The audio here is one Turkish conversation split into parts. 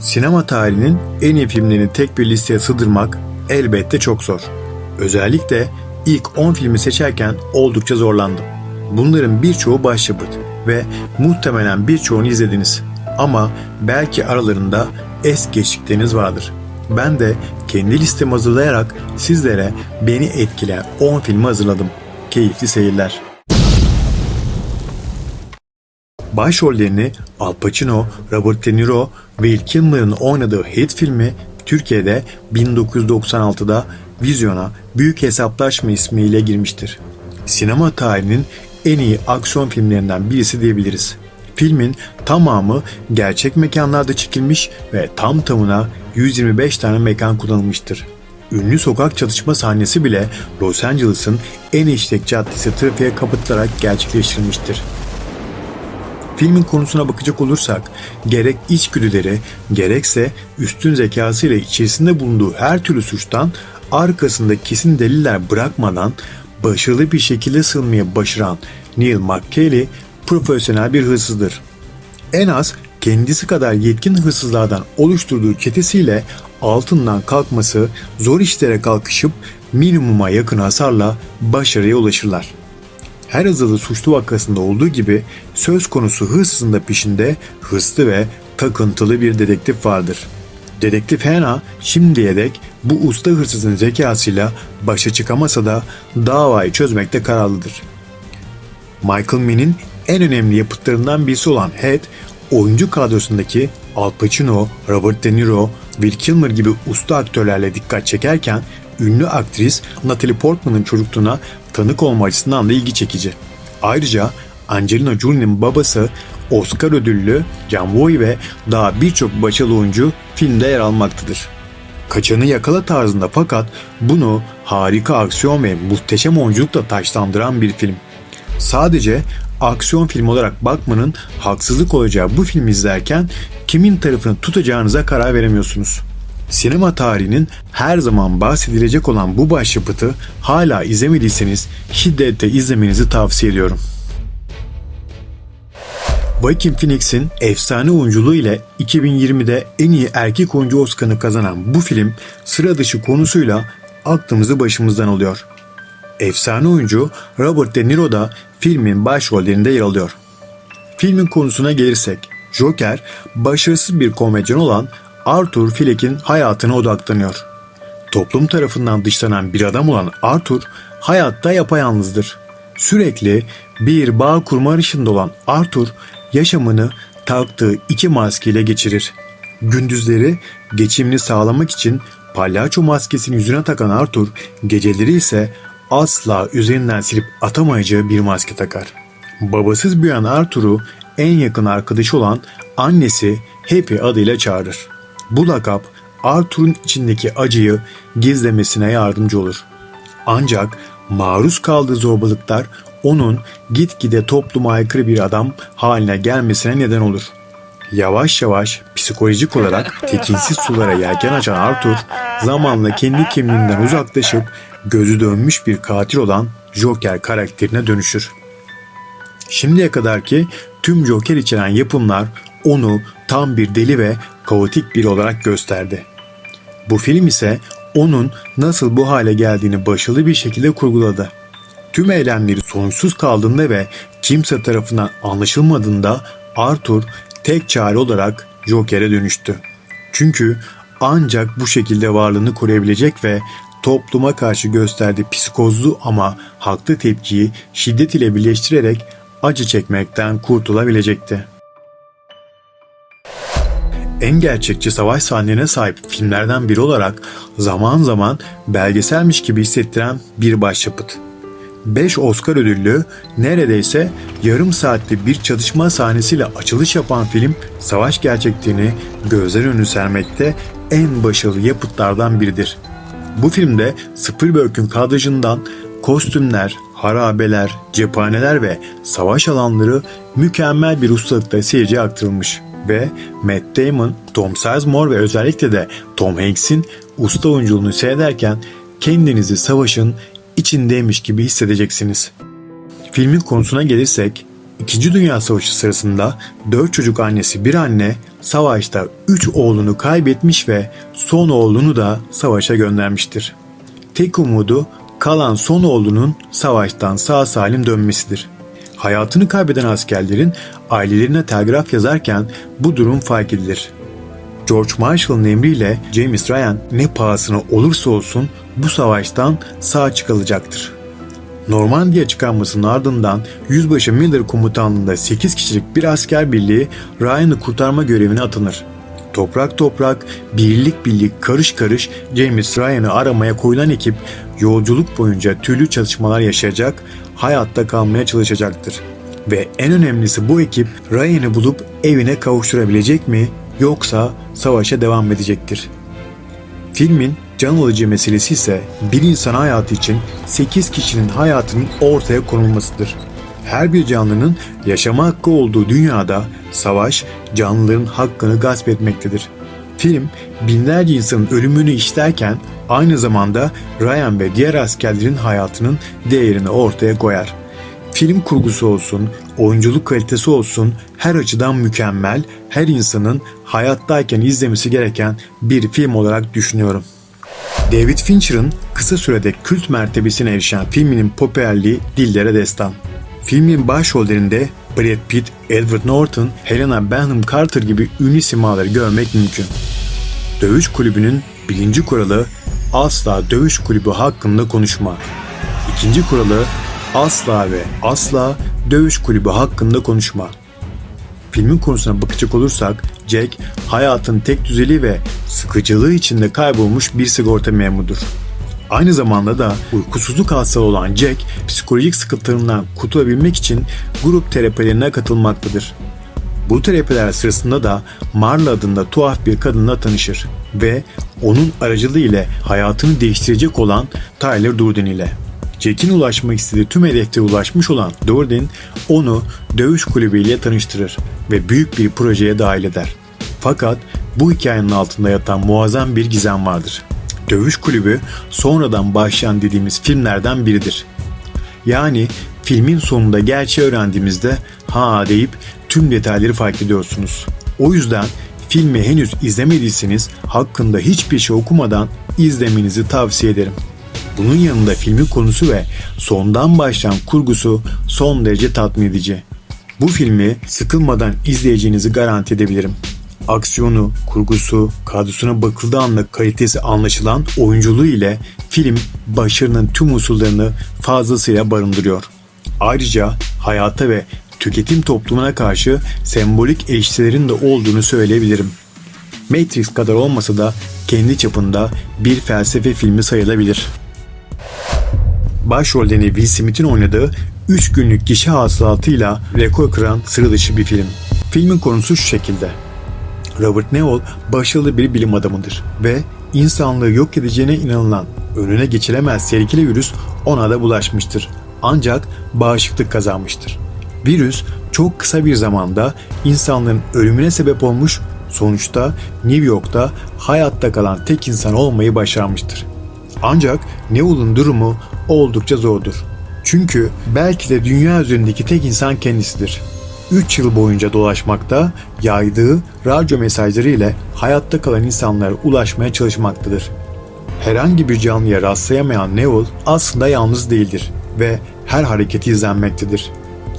Sinema tarihinin en iyi filmlerini tek bir listeye sığdırmak elbette çok zor. Özellikle ilk 10 filmi seçerken oldukça zorlandım. Bunların birçoğu başyapıt ve muhtemelen birçoğunu izlediniz. Ama belki aralarında es geçtikleriniz vardır. Ben de kendi listemi hazırlayarak sizlere beni etkileyen 10 filmi hazırladım. Keyifli seyirler. Başrollerini Al Pacino, Robert De Niro Val Kilmer'ın oynadığı Heat filmi Türkiye'de 1996'da vizyona Büyük Hesaplaşma ismiyle girmiştir. Sinema tarihinin en iyi aksiyon filmlerinden birisi diyebiliriz. Filmin tamamı gerçek mekanlarda çekilmiş ve tam tamına 125 tane mekan kullanılmıştır. Ünlü sokak çatışma sahnesi bile Los Angeles'ın en işlek caddesi trafiğe kapatılarak gerçekleştirilmiştir. Filmin konusuna bakacak olursak gerek içgüdüleri gerekse üstün zekasıyla içerisinde bulunduğu her türlü suçtan arkasında kesin deliller bırakmadan başarılı bir şekilde sığınmaya başaran Neil McKaylee profesyonel bir hırsızdır. En az kendisi kadar yetkin hırsızlardan oluşturduğu çetesiyle altından kalkması zor işlere kalkışıp minimuma yakın hasarla başarıya ulaşırlar. Her azılı suçlu vakasında olduğu gibi söz konusu hırsızın da peşinde hırslı ve takıntılı bir dedektif vardır. Dedektif Hannah şimdiye dek bu usta hırsızın zekasıyla başa çıkamasa da davayı çözmekte kararlıdır. Michael Mann'in en önemli yapıtlarından birisi olan Head, oyuncu kadrosundaki Al Pacino, Robert De Niro, Will Kilmer gibi usta aktörlerle dikkat çekerken ünlü aktris Natalie Portman'ın çocukluğuna tanık olma açısından da ilgi çekici. Ayrıca Angelina Jolie'nin babası Oscar ödüllü John Boy ve daha birçok başarılı oyuncu filmde yer almaktadır. Kaçanı yakala tarzında fakat bunu harika aksiyon ve muhteşem oyunculukla taşlandıran bir film. Sadece aksiyon filmi olarak bakmanın haksızlık olacağı bu filmi izlerken kimin tarafını tutacağınıza karar veremiyorsunuz. Sinema tarihinin her zaman bahsedilecek olan bu başyapıtı hala izlemediyseniz şiddetle izlemenizi tavsiye ediyorum. Joaquin Phoenix'in efsane oyunculuğu ile 2020'de en iyi erkek oyuncu Oscar'ını kazanan bu film sıra dışı konusuyla aklımızı başımızdan alıyor. Efsane oyuncu Robert De Niro da filmin başrollerinde yer alıyor. Filmin konusuna gelirsek, Joker başarısız bir komedyen olan Arthur Fleck'in hayatına odaklanıyor. Toplum tarafından dışlanan bir adam olan Arthur hayatta yapayalnızdır. Sürekli bir bağ kurma arayışında olan Arthur yaşamını taktığı iki maskeyle geçirir. Gündüzleri geçimini sağlamak için palyaço maskesini yüzüne takan Arthur, geceleri ise asla üzerinden silip atamayacağı bir maske takar. Babasız büyüyen Arthur'u en yakın arkadaşı olan annesi Happy adıyla çağırır. Bu lakap Arthur'un içindeki acıyı gizlemesine yardımcı olur. Ancak maruz kaldığı zorbalıklar onun gitgide topluma aykırı bir adam haline gelmesine neden olur. Yavaş yavaş psikolojik olarak tekinsiz sulara yelken açan Arthur zamanla kendi kimliğinden uzaklaşıp gözü dönmüş bir katil olan Joker karakterine dönüşür. Şimdiye kadarki tüm Joker içeren yapımlar onu tam bir deli ve kaotik biri olarak gösterdi. Bu film ise onun nasıl bu hale geldiğini başarılı bir şekilde kurguladı. Tüm eylemleri sonuçsuz kaldığında ve kimse tarafından anlaşılmadığında Arthur tek çare olarak Joker'e dönüştü. Çünkü ancak bu şekilde varlığını koruyabilecek ve topluma karşı gösterdiği psikozlu ama haklı tepkiyi şiddet ile birleştirerek acı çekmekten kurtulabilecekti. En gerçekçi savaş sahnelerine sahip filmlerden biri olarak zaman zaman belgeselmiş gibi hissettiren bir başyapıt. 5 Oscar ödüllü neredeyse yarım saatli bir çatışma sahnesiyle açılış yapan film savaş gerçekliğini gözler önüne sermekte en başarılı yapıtlardan biridir. Bu filmde Spielberg'ün kadrajından kostümler, harabeler, cephaneler ve savaş alanları mükemmel bir ustalıkla seyirciye aktarılmış ve Matt Damon, Tom Sizemore ve özellikle de Tom Hanks'in usta oyunculuğunu seyrederken kendinizi savaşın içindeymiş gibi hissedeceksiniz. Filmin konusuna gelirsek, İkinci Dünya Savaşı sırasında dört çocuk annesi bir anne savaşta üç oğlunu kaybetmiş ve son oğlunu da savaşa göndermiştir. Tek umudu kalan son oğlunun savaştan sağ salim dönmesidir. Hayatını kaybeden askerlerin ailelerine telgraf yazarken bu durum fark edilir. George Marshall'ın emriyle James Ryan ne pahasına olursa olsun bu savaştan sağ çıkılacaktır. Normandiya çıkarmasının ardından Yüzbaşı Miller komutanlığında 8 kişilik bir asker birliği Ryan'ı kurtarma görevine atanır. Toprak toprak, birlik birlik, karış karış James Ryan'ı aramaya koyulan ekip yolculuk boyunca türlü çatışmalar yaşayacak, hayatta kalmaya çalışacaktır. Ve en önemlisi bu ekip Ryan'ı bulup evine kavuşturabilecek mi yoksa savaşa devam edecektir. Filmin can alıcı meselesi ise bir insan hayatı için 8 kişinin hayatının ortaya konulmasıdır. Her bir canlının yaşama hakkı olduğu dünyada savaş canlıların hakkını gasp etmektedir. Film binlerce insanın ölümünü işlerken aynı zamanda Ryan ve diğer askerlerin hayatının değerini ortaya koyar. Film kurgusu olsun, oyunculuk kalitesi olsun her açıdan mükemmel, her insanın hayattayken izlemesi gereken bir film olarak düşünüyorum. David Fincher'ın kısa sürede kült mertebesine erişen filminin popülerliği dillere destan. Filmin başrollerinde Brad Pitt, Edward Norton, Helena Bonham Carter gibi ünlü simaları görmek mümkün. Dövüş kulübünün birinci kuralı asla dövüş kulübü hakkında konuşma. İkinci kuralı asla ve asla dövüş kulübü hakkında konuşma. Filmin konusuna bakacak olursak Jack hayatın tek düzeli ve sıkıcılığı içinde kaybolmuş bir sigorta memurudur. Aynı zamanda da uykusuzluk hastalığı olan Jack psikolojik sıkıntılarından kurtulabilmek için grup terapilerine katılmaktadır. Bu terapiler sırasında da Marla adında tuhaf bir kadınla tanışır ve onun aracılığı ile hayatını değiştirecek olan Tyler Durden ile. Jack'in ulaşmak istediği tüm hedefte ulaşmış olan Durden onu dövüş kulübüyle tanıştırır ve büyük bir projeye dahil eder. Fakat bu hikayenin altında yatan muazzam bir gizem vardır. Dövüş kulübü sonradan başlayan dediğimiz filmlerden biridir. Yani filmin sonunda gerçeği öğrendiğimizde ha deyip tüm detayları fark ediyorsunuz. O yüzden filmi henüz izlemediyseniz hakkında hiçbir şey okumadan izlemenizi tavsiye ederim. Bunun yanında filmin konusu ve sondan başlayan kurgusu son derece tatmin edici. Bu filmi sıkılmadan izleyeceğinizi garanti edebilirim. Aksiyonu, kurgusu, kadrosuna bakıldığı anda kalitesi anlaşılan oyunculuğu ile film başarının tüm unsurlarını fazlasıyla barındırıyor. Ayrıca hayata ve tüketim toplumuna karşı sembolik eleştirilerin de olduğunu söyleyebilirim. Matrix kadar olmasa da kendi çapında bir felsefe filmi sayılabilir. Başrollerini Will Smith'in oynadığı 3 günlük gişe hasılatıyla rekor kıran sıra dışı bir film. Filmin konusu şu şekilde. Robert Newell başarılı bir bilim adamıdır ve insanlığı yok edeceğine inanılan önüne geçilemez tehlikeli virüs ona da bulaşmıştır. Ancak bağışıklık kazanmıştır. Virüs çok kısa bir zamanda insanlığın ölümüne sebep olmuş, sonuçta New York'ta hayatta kalan tek insan olmayı başarmıştır. Ancak Newell'ın durumu oldukça zordur. Çünkü belki de dünya üzerindeki tek insan kendisidir. 3 yıl boyunca dolaşmakta, yaydığı radyo mesajları ile hayatta kalan insanlara ulaşmaya çalışmaktadır. Herhangi bir canlıya rastlayamayan Newell aslında yalnız değildir ve her hareketi izlenmektedir.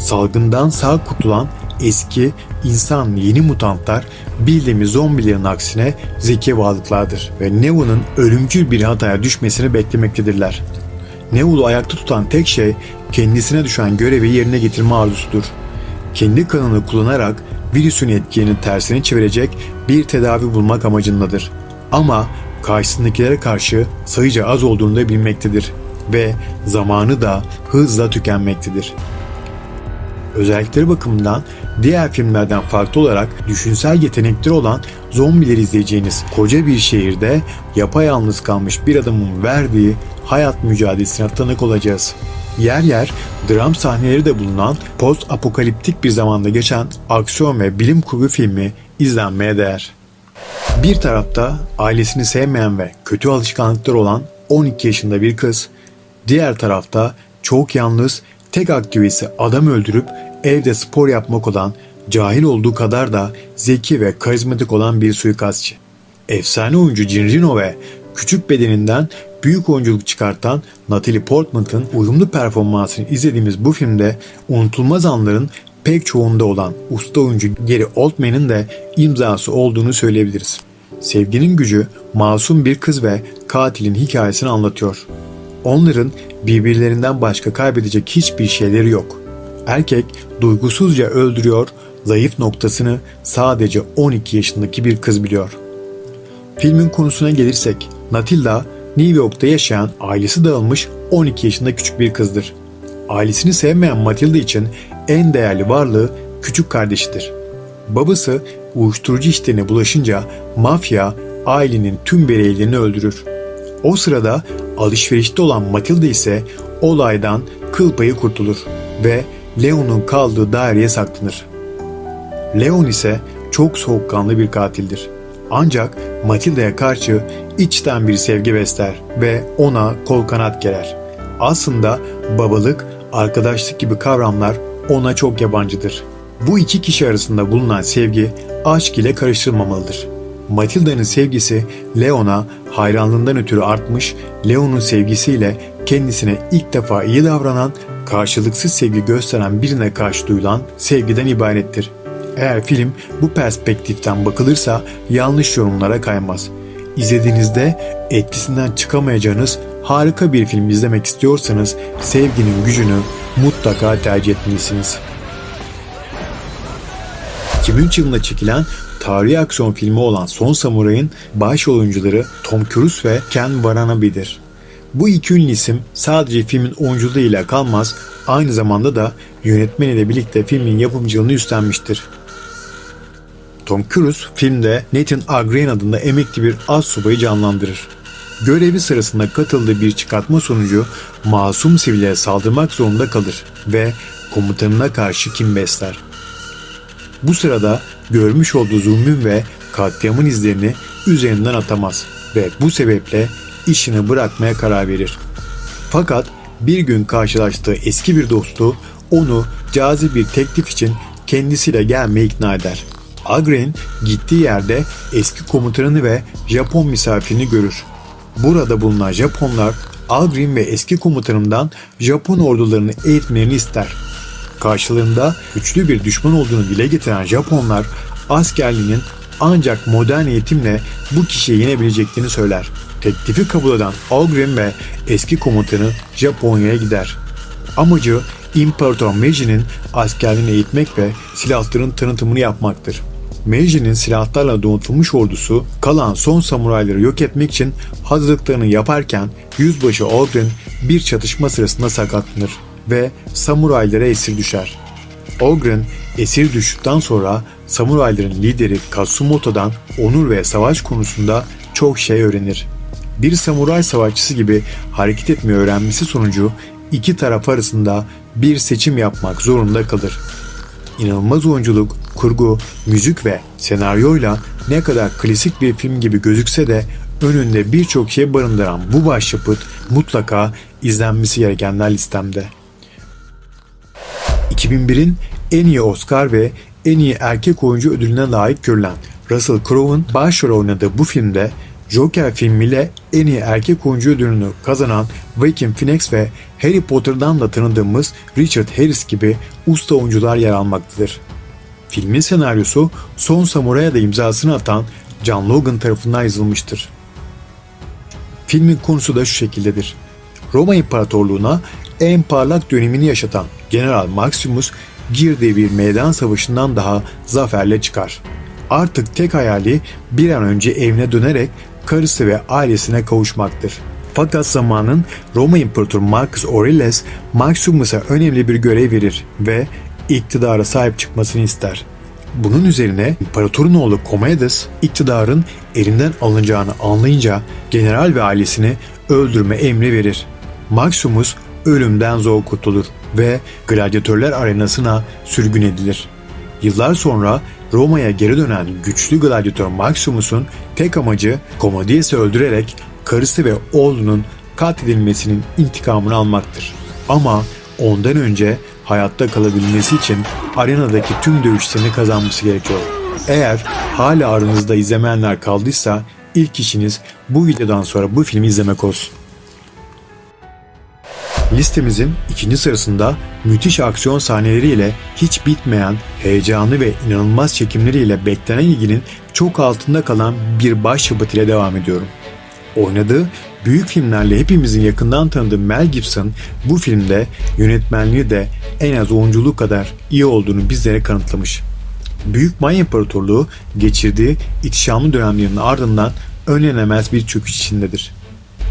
Salgından sağ kurtulan eski insan yeni mutantlar bildiğimiz zombilerin aksine zeki varlıklardır ve Neville'ın ölümcül bir hataya düşmesini beklemektedirler. Neville'u ayakta tutan tek şey kendisine düşen görevi yerine getirme arzusudur. Kendi kanını kullanarak virüsün etkilerini tersine çevirecek bir tedavi bulmak amacındadır. Ama karşısındakilere karşı sayıca az olduğunu da bilmektedir ve zamanı da hızla tükenmektedir. Özellikleri bakımından diğer filmlerden farklı olarak düşünsel yetenekleri olan zombileri izleyeceğiniz koca bir şehirde yapayalnız kalmış bir adamın verdiği hayat mücadelesine tanık olacağız. Yer yer dram sahneleri de bulunan post apokaliptik bir zamanda geçen aksiyon ve bilim kurgu filmi izlenmeye değer. Bir tarafta ailesini sevmeyen ve kötü alışkanlıkları olan 12 yaşında bir kız, diğer tarafta çok yalnız tek aktivisi adam öldürüp evde spor yapmak olan, cahil olduğu kadar da zeki ve karizmatik olan bir suikastçı. Efsane oyuncu Gin ve küçük bedeninden büyük oyunculuk çıkartan Natalie Portman'ın uyumlu performansını izlediğimiz bu filmde unutulmaz anların pek çoğunda olan usta oyuncu Gary Oldman'ın da imzası olduğunu söyleyebiliriz. Sevginin gücü masum bir kız ve katilin hikayesini anlatıyor. Onların birbirlerinden başka kaybedecek hiçbir şeyleri yok. Erkek duygusuzca öldürüyor, zayıf noktasını sadece 12 yaşındaki bir kız biliyor. Filmin konusuna gelirsek, Natilda New York'ta yaşayan ailesi dağılmış 12 yaşında küçük bir kızdır. Ailesini sevmeyen Matilda için en değerli varlığı küçük kardeşidir. Babası uyuşturucu işlerine bulaşınca mafya ailenin tüm bireylerini öldürür. O sırada alışverişte olan Matilda ise olaydan kıl payı kurtulur ve Leon'un kaldığı daireye saklanır. Leon ise çok soğukkanlı bir katildir. Ancak Matilda'ya karşı içten bir sevgi besler ve ona kol kanat gerer. Aslında babalık, arkadaşlık gibi kavramlar ona çok yabancıdır. Bu iki kişi arasında bulunan sevgi aşk ile karıştırılmamalıdır. Matilda'nın sevgisi Leon'a hayranlığından ötürü artmış, Leon'un sevgisiyle kendisine ilk defa iyi davranan, karşılıksız sevgi gösteren birine karşı duyulan sevgiden ibarettir. Eğer film bu perspektiften bakılırsa yanlış yorumlara kaymaz. İzlediğinizde etkisinden çıkamayacağınız harika bir film izlemek istiyorsanız sevginin gücünü mutlaka tercih etmelisiniz. 2003 yılında çekilen tarihi aksiyon filmi olan Son Samuray'ın baş oyuncuları Tom Cruise ve Ken Watanabe'dir. Bu iki ünlü isim sadece filmin oyunculuğuyla kalmaz, aynı zamanda da yönetmeniyle birlikte filmin yapımcılığını üstlenmiştir. Tom Cruise filmde Nathan Agrein adında emekli bir az subayı canlandırır. Görevi sırasında katıldığı bir çıkartma sonucu masum sivile saldırmak zorunda kalır ve komutanına karşı kim besler. Bu sırada görmüş olduğu zulmün ve katliamın izlerini üzerinden atamaz ve bu sebeple işini bırakmaya karar verir. Fakat bir gün karşılaştığı eski bir dostu onu cazip bir teklif için kendisiyle gelmeye ikna eder. Agren gittiği yerde eski komutanını ve Japon misafirini görür. Burada bulunan Japonlar Agrin ve eski komutanından Japon ordularını eğitmelerini ister. Karşılığında güçlü bir düşman olduğunu dile getiren Japonlar askerliğinin ancak modern eğitimle bu kişiyi yenebileceklerini söyler. Teklifi kabul eden Algrim ve eski komutanı Japonya'ya gider. Amacı İmparator Meiji'nin askerliğini eğitmek ve silahların tanıtımını yapmaktır. Meiji'nin silahlarla donatılmış ordusu kalan son samurayları yok etmek için hazırlıklarını yaparken yüzbaşı Algren bir çatışma sırasında sakatlanır ve samuraylara esir düşer. Ogren esir düştükten sonra samurayların lideri Katsumoto'dan onur ve savaş konusunda çok şey öğrenir. Bir samuray savaşçısı gibi hareket etmeyi öğrenmesi sonucu iki taraf arasında bir seçim yapmak zorunda kalır. İnanılmaz oyunculuk, kurgu, müzik ve senaryoyla ne kadar klasik bir film gibi gözükse de önünde birçok şey barındıran bu başyapıt mutlaka izlenmesi gerekenler listemde. 2001'in en iyi Oscar ve en iyi erkek oyuncu ödülüne layık görülen Russell Crowe'un başrol oynadığı bu filmde Joker filmiyle en iyi erkek oyuncu ödülünü kazanan Joaquin Phoenix ve Harry Potter'dan da tanıdığımız Richard Harris gibi usta oyuncular yer almaktadır. Filmin senaryosu Son Samuray'a da imzasını atan John Logan tarafından yazılmıştır. Filmin konusu da şu şekildedir. Roma İmparatorluğu'na en parlak dönemini yaşatan General Maximus girdiği bir meydan savaşından daha zaferle çıkar. Artık tek hayali bir an önce evine dönerek karısı ve ailesine kavuşmaktır. Fakat zamanın Roma İmparatoru Marcus Aurelius Maximus'a önemli bir görev verir ve iktidara sahip çıkmasını ister. Bunun üzerine imparatorun oğlu Commodus iktidarın elinden alınacağını anlayınca general ve ailesini öldürme emri verir. Maximus ölümden zor kurtulur ve gladyatörler arenasına sürgün edilir. Yıllar sonra Roma'ya geri dönen güçlü gladyatör Maximus'un tek amacı Commodus'u öldürerek karısı ve oğlunun katledilmesinin intikamını almaktır. Ama ondan önce hayatta kalabilmesi için arenadaki tüm dövüşlerini kazanması gerekiyor. Eğer hala aranızda izlemeyenler kaldıysa ilk işiniz bu videodan sonra bu filmi izlemek olsun. Listemizin ikinci sırasında müthiş aksiyon sahneleriyle hiç bitmeyen, heyecanlı ve inanılmaz çekimleriyle beklenen ilginin çok altında kalan bir başyapıt ile devam ediyorum. Oynadığı büyük filmlerle hepimizin yakından tanıdığı Mel Gibson bu filmde yönetmenliği de en az oyunculuğu kadar iyi olduğunu bizlere kanıtlamış. Büyük Maya İmparatorluğu geçirdiği ihtişamlı dönemlerinin ardından önlenemez bir çöküş içindedir.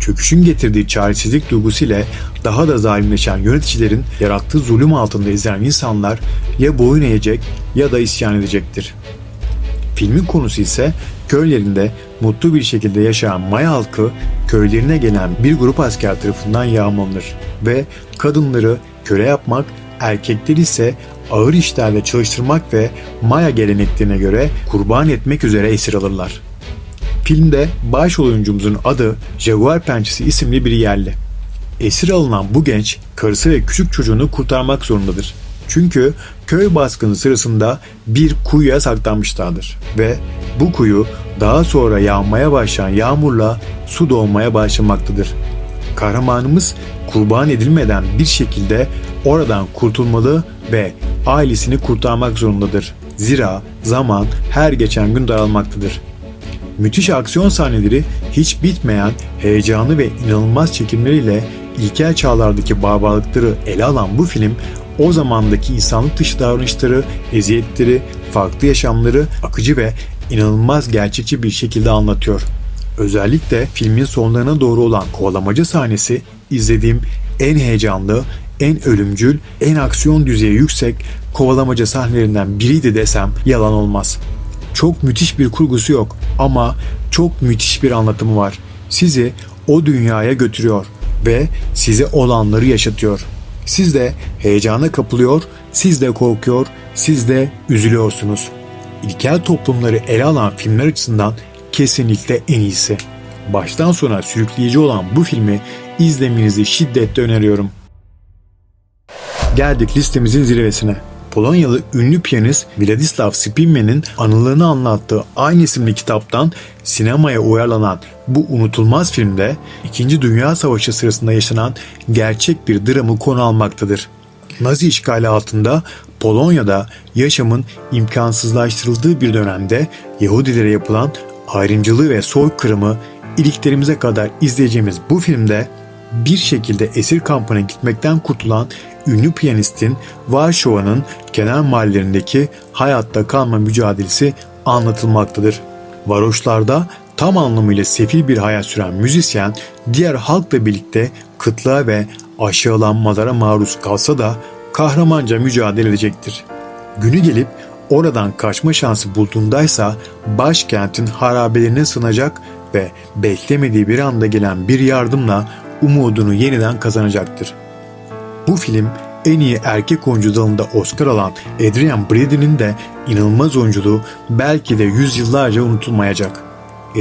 Çöküşün getirdiği çaresizlik duygusuyla daha da zalimleşen yöneticilerin yarattığı zulüm altında ezilen insanlar ya boyun eğecek ya da isyan edecektir. Filmin konusu ise köylerinde mutlu bir şekilde yaşayan Maya halkı köylerine gelen bir grup asker tarafından yağmalanır ve kadınları köle yapmak, erkekleri ise ağır işlerle çalıştırmak ve Maya geleneklerine göre kurban etmek üzere esir alırlar. Filmde başrol oyuncumuzun adı Jaguar Pençesi isimli bir yerli. Esir alınan bu genç karısı ve küçük çocuğunu kurtarmak zorundadır. Çünkü köy baskını sırasında bir kuyuya saklanmışlardır ve bu kuyu daha sonra yağmaya başlayan yağmurla su dolmaya başlamaktadır. Kahramanımız kurban edilmeden bir şekilde oradan kurtulmalı ve ailesini kurtarmak zorundadır. Zira zaman her geçen gün daralmaktadır. Müthiş aksiyon sahneleri hiç bitmeyen heyecanlı ve inanılmaz çekimleriyle ilkel çağlardaki barbarlıkları ele alan bu film o zamandaki insanlık dışı davranışları, eziyetleri, farklı yaşamları akıcı ve inanılmaz gerçekçi bir şekilde anlatıyor. Özellikle filmin sonlarına doğru olan kovalamaca sahnesi izlediğim en heyecanlı, en ölümcül, en aksiyon düzeyi yüksek kovalamaca sahnelerinden biriydi desem yalan olmaz. Çok müthiş bir kurgusu yok ama çok müthiş bir anlatımı var. Sizi o dünyaya götürüyor ve size olanları yaşatıyor. Siz de heyecana kapılıyor, siz de korkuyor, siz de üzülüyorsunuz. İlkel toplumları ele alan filmler açısından kesinlikle en iyisi. Baştan sona sürükleyici olan bu filmi izlemenizi şiddetle öneriyorum. Geldik listemizin zirvesine. Polonyalı ünlü piyanist Władysław Spinman'in anılarını anlattığı aynı isimli kitaptan sinemaya uyarlanan bu unutulmaz filmde 2. Dünya Savaşı sırasında yaşanan gerçek bir dramı konu almaktadır. Nazi işgali altında Polonya'da yaşamın imkansızlaştırıldığı bir dönemde Yahudilere yapılan ayrımcılığı ve soykırımı iliklerimize kadar izleyeceğimiz bu filmde bir şekilde esir kampına gitmekten kurtulan ünlü piyanistin Varşova'nın kenar mahallelerindeki hayatta kalma mücadelesi anlatılmaktadır. Varoşlarda tam anlamıyla sefil bir hayat süren müzisyen diğer halkla birlikte kıtlığa ve aşağılanmalara maruz kalsa da kahramanca mücadele edecektir. Günü gelip oradan kaçma şansı bulduğundaysa başkentin harabelerine sığınacak ve beklemediği bir anda gelen bir yardımla umudunu yeniden kazanacaktır. Bu film en iyi erkek oyuncu dalında Oscar alan Adrian Brody'nin de inanılmaz oyunculuğu belki de yüzyıllarca unutulmayacak.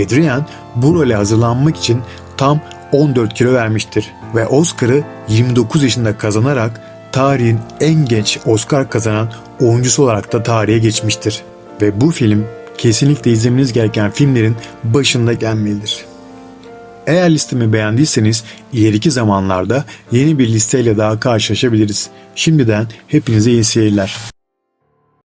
Adrian bu role hazırlanmak için tam 14 kilo vermiştir ve Oscar'ı 29 yaşında kazanarak tarihin en genç Oscar kazanan oyuncusu olarak da tarihe geçmiştir. Ve bu film kesinlikle izlemeniz gereken filmlerin başında gelmelidir. Eğer listemi beğendiyseniz ileriki zamanlarda yeni bir listeyle daha karşılaşabiliriz. Şimdiden hepinize iyi seyirler.